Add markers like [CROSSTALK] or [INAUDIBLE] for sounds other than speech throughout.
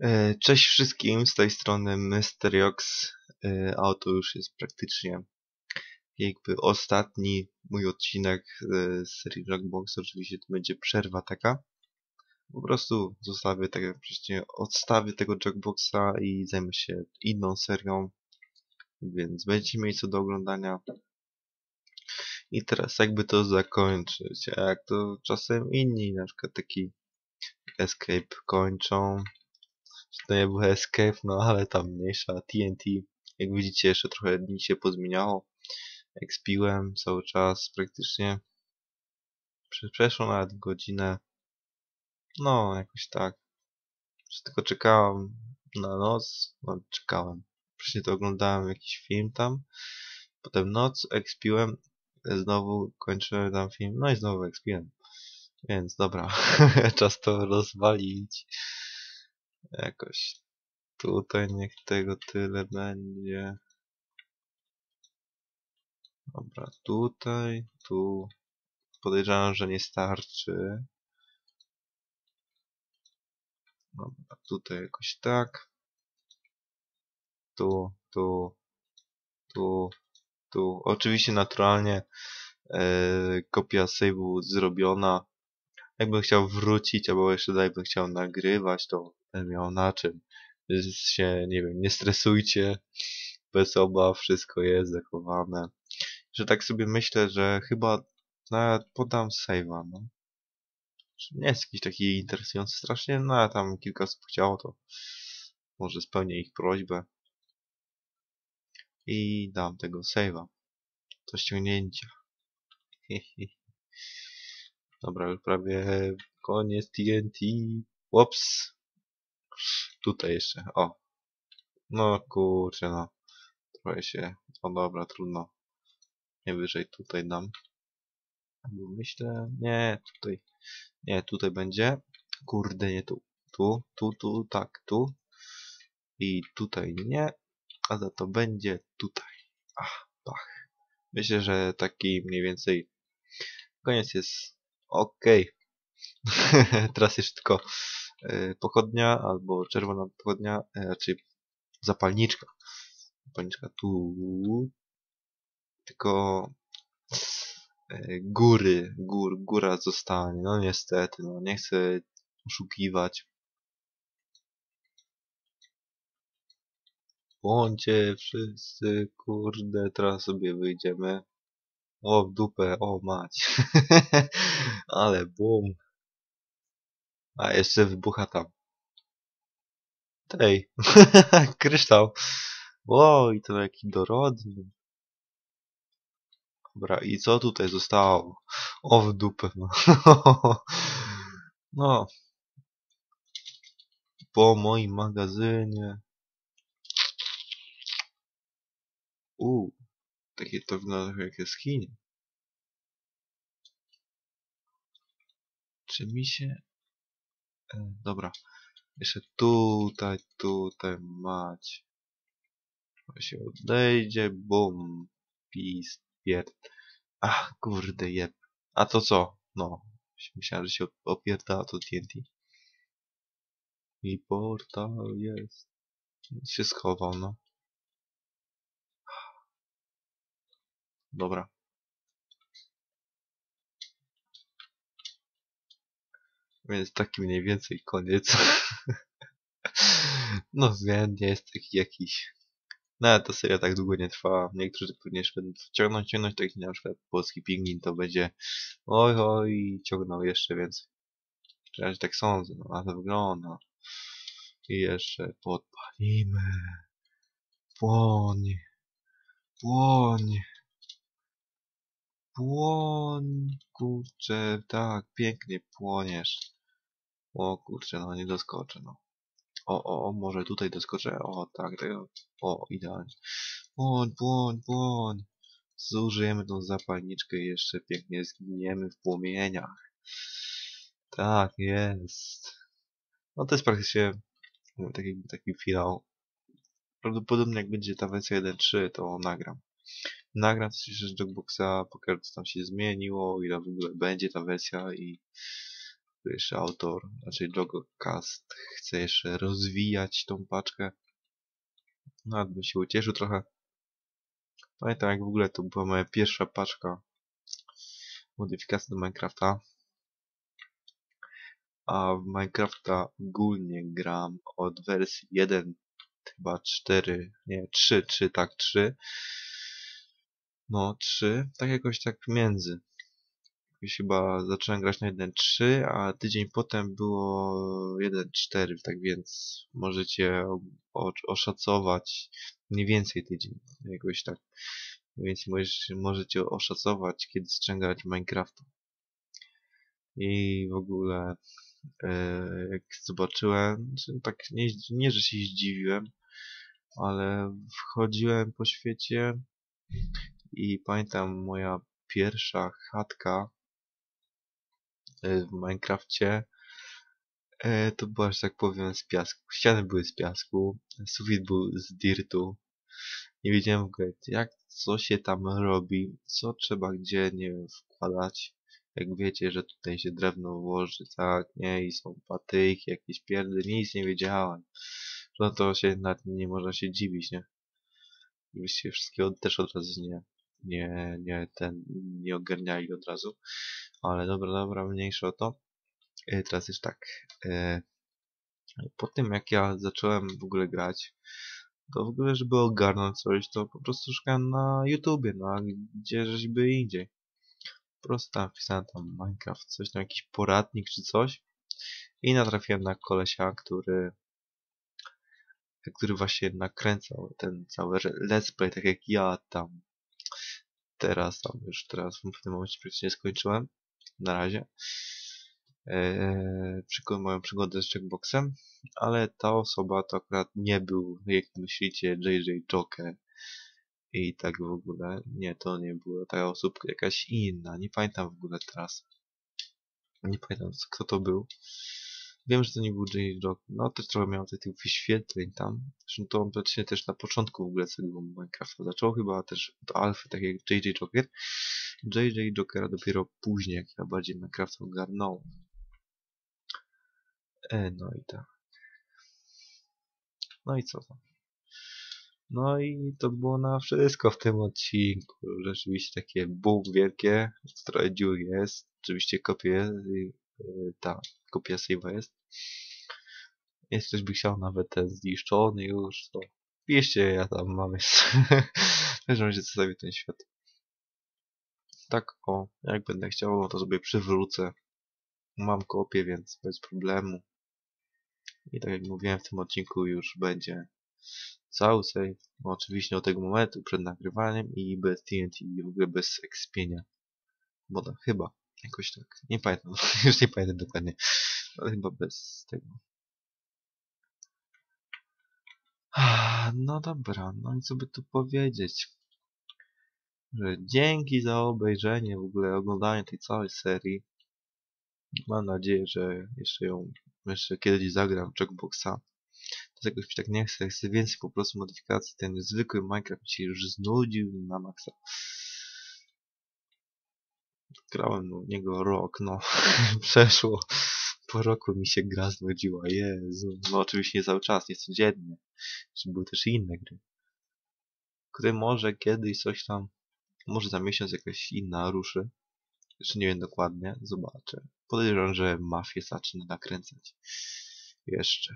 E, Cześć wszystkim, z tej strony Mysteriox, e, a oto już jest praktycznie jakby ostatni mój odcinek e, z serii Rockbox, oczywiście to będzie przerwa taka. Po prostu zostawię tak wcześniej, odstawię tego Jackboxa i zajmę się inną serią, więc będziecie mieli co do oglądania. I teraz jakby to zakończyć, jak to czasem inni, na przykład taki Escape kończą, to nie był Escape, no ale tam mniejsza. TNT, jak widzicie, jeszcze trochę dni się pozmieniało. Expiłem cały czas praktycznie. Przeszło nawet godzinę. No, jakoś tak. Tylko czekałem na noc. No, czekałem. Wcześniej to oglądałem jakiś film tam. Potem noc, expiłem. Znowu kończyłem tam film. No i znowu expiłem. Więc dobra, [LAUGHS] czas to rozwalić. Jakoś tutaj niech tego tyle będzie. Dobra, tutaj, tu. Podejrzewam, że nie starczy. Dobra, tutaj jakoś tak. Tu, tu, tu, tu. Oczywiście naturalnie e, kopia save'u zrobiona. Jakbym chciał wrócić, albo jeszcze dalej bym chciał nagrywać, to będę miał na czym. Więc się, nie wiem, nie stresujcie. Bez obaw, wszystko jest zachowane. Że tak sobie myślę, że chyba nawet podam save'a, no. Nie jest jakiś taki interesujący strasznie, no ale tam kilka osób chciało, to może spełnię ich prośbę. I dam tego save'a. Do ściągnięcia. [LAUGHS] Dobra, już prawie koniec TNT. Ups. Tutaj jeszcze, o. No kurczę, no. Trochę się, o dobra, trudno. Najwyżej tutaj dam. Myślę, nie, tutaj. Nie, tutaj będzie. Kurde, nie tu. Tu, tu, tu, tak, tu. I tutaj nie. A za to będzie tutaj. Ach, pach. Myślę, że taki mniej więcej koniec jest ok. [LAUGHS] Teraz jeszcze tylko y, pochodnia albo czerwona pochodnia, y, raczej zapalniczka. Zapalniczka tu. Tylko y, góry, gór, góra zostanie. No niestety, no nie chcę oszukiwać. Bądźcie wszyscy, kurde, teraz sobie wyjdziemy. O, dupę, o mać. [LAUGHS] Ale bum. A jeszcze wybucha tam. Tej. [LAUGHS] Kryształ. Wow, i to jaki dorodny. Dobra, i co tutaj zostało? O, w dupę, no. [LAUGHS] no. Po moim magazynie. U, takie to wygląda jak jaskinie. Czy mi się... E, dobra. Jeszcze tutaj, tutaj mać. To się odejdzie, bum. Pis, pierd. Ach, kurde jeb. A to co? No. Myślałem, że się opierda to TNT. I portal jest. Się schował, no. Dobra. Więc taki mniej więcej koniec. [LAUGHS] no wiem, nie jest taki jakiś... No, ta seria tak długo nie trwa. Niektórzy pewnie jeszcze będą ciągnąć, ciągnąć, tak na przykład polski pingwin to będzie oj, oj, ciągnął jeszcze więcej. Ja tak sądzę, no, ale wygląda. I jeszcze podpalimy. Płoń. Płoń. Płoń, kurczę, tak, pięknie płoniesz. O kurczę, no nie doskoczę, no. O, o, o, może tutaj doskoczę, o, tak, tak, o, idealnie. Płoń, płoń, płoń. Zużyjemy tą zapalniczkę i jeszcze pięknie zginiemy w płomieniach. Tak, jest. No to jest praktycznie taki, taki finał. Prawdopodobnie jak będzie ta wersja 1.3, to nagram nagram coś jeszcze z Dogboxa, pokażę co tam się zmieniło, ile w ogóle będzie ta wersja i jeszcze autor, znaczy Logocast chce jeszcze rozwijać tą paczkę. Nawet bym się ucieszył trochę. Pamiętam jak w ogóle to była moja pierwsza paczka modyfikacji do Minecrafta. A w Minecrafta ogólnie gram od wersji 1, chyba 4, nie 3, 3, tak 3. No 3, tak jakoś tak między. Jakoś chyba zacząłem grać na 1.3, a tydzień potem było 1.4, tak więc możecie oszacować mniej więcej tydzień, jakoś tak. Więc możecie, oszacować, kiedy zacząłem grać Minecrafta. I w ogóle e, jak zobaczyłem, tak nie, nie, że się zdziwiłem, ale wchodziłem po świecie i pamiętam moja pierwsza chatka E, w Minecrafcie e, to była, że tak powiem, z piasku. Ściany były z piasku, sufit był z dirtu. Nie wiedziałem w ogóle, jak, co się tam robi, co trzeba gdzie, nie wiem, wkładać. Jak wiecie, że tutaj się drewno włoży, tak, nie, i są patyki, jakieś pierdy, nic nie wiedziałem. No to się nad nie można się dziwić, nie? I byście wszystkiego też od razu nie, nie, nie, ten, nie ogarniali od razu. Ale dobra, dobra, mniejsze o to. E, teraz jest tak. E, po tym jak ja zacząłem w ogóle grać, to w ogóle, żeby ogarnąć coś, to po prostu szukałem na YouTubie, no a gdzieżby indziej. Po prostu tam wpisałem tam Minecraft, coś tam, jakiś poradnik czy coś. I natrafiłem na kolesia, który który właśnie nakręcał ten cały let's play, tak jak ja tam teraz, tam już teraz w tym momencie praktycznie skończyłem na razie e, moją przygodę z checkboxem, ale ta osoba to akurat nie był, jak myślicie, JJ Joker i tak w ogóle. Nie, to nie była ta osoba, jakaś inna. Nie pamiętam w ogóle teraz. Nie pamiętam, kto to był. Wiem, że to nie był JJ Joker. No, też trochę miał tych wyświetleń tam. Zresztą to praktycznie też na początku w ogóle tego Minecrafta zaczął. Chyba też od alfy, tak jak JJ Joker. JJ Jokera dopiero później, jak ja bardziej Minecraft ogarnął. E, no i tak. No i co tam? No i to było na wszystko w tym odcinku. Rzeczywiście takie boom wielkie, trochę dziur jest. Oczywiście kopie, ta kopia save'a jest. Jeśli ktoś by chciał nawet ten zniszczony już, to piszcie, ja tam mam jeszcze. [LAUGHS] w każdym razie zostawię ten świat tak o, jak będę chciał, to sobie przywrócę. Mam kopię, więc bez problemu. I tak jak mówiłem w tym odcinku już będzie cały save. No, oczywiście od tego momentu przed nagrywaniem i bez TNT i w ogóle bez ekspienia. Bo chyba. Jakoś tak. Nie pamiętam. [LAUGHS] już nie pamiętam dokładnie. Ale chyba bez tego. No dobra, no i co by tu powiedzieć że dzięki za obejrzenie, w ogóle oglądanie tej całej serii. Mam nadzieję, że jeszcze ją, jeszcze kiedyś zagram Jackboxa. To jakoś mi tak nie chce, chcę więcej po prostu modyfikacji. Ten zwykły Minecraft mi się już znudził na maksa. Grałem no, niego rok, no. [LAUGHS] Przeszło. Po roku mi się gra znudziła, Jezu. No oczywiście nie cały czas, nie codziennie. Czy były też inne gry. Które może kiedyś coś tam może za miesiąc jakaś inna ruszy. Jeszcze nie wiem dokładnie. Zobaczę. Podejrzewam, że mafię zacznę nakręcać. Jeszcze.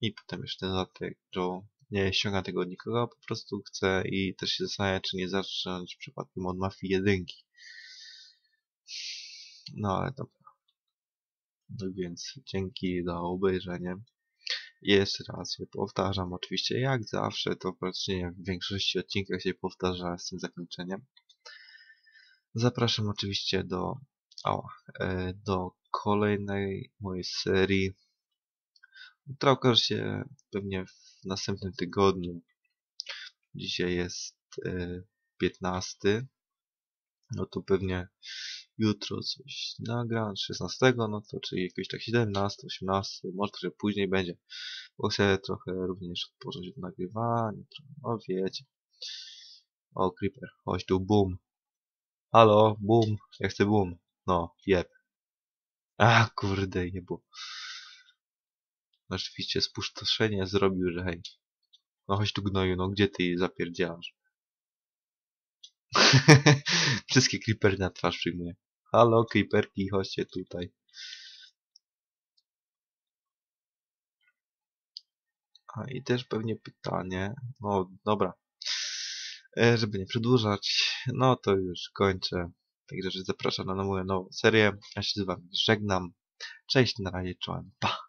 I potem jeszcze dodatek, że nie ściągam tego od nikogo, po prostu chcę i też się zastanawiam, czy nie zacząć przypadkiem od mafii jedynki. No ale dobra. No więc dzięki za obejrzenie. Jeszcze raz się powtarzam, oczywiście jak zawsze, to praktycznie w większości odcinkach się powtarza z tym zakończeniem. Zapraszam oczywiście do, o, e, do kolejnej mojej serii, która okaże się pewnie w następnym tygodniu. Dzisiaj jest 15. E, no to pewnie jutro coś nagram, 16, no to czyli jakoś tak 17, 18, może trochę później będzie, bo chcę trochę również odpocząć od nagrywania, no wiecie. O, Creeper, chodź tu, boom. Halo, boom, ja chcę boom. No, jeb. A, kurde, jebo. No Oczywiście spustoszenie zrobił, że hej. No chodź tu gnoju, no gdzie ty zapierdzielasz? [LAUGHS] Wszystkie creepery na twarz przyjmuje. Halo, creeperki, chodźcie tutaj. A i też pewnie pytanie. No dobra. E, żeby nie przedłużać, no to już kończę. Także że zapraszam na moją nową serię. Ja się z wami żegnam. Cześć, na razie, czołem, pa!